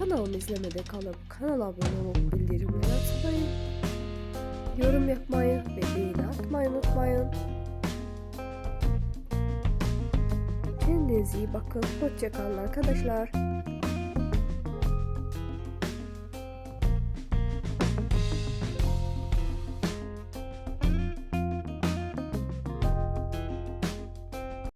kanalımı izlemede kalıp kanala abone olup bildirimleri açmayı, yorum yapmayı ve beğeni atmayı unutmayın. Kendinize iyi bakın. Hoşçakalın arkadaşlar.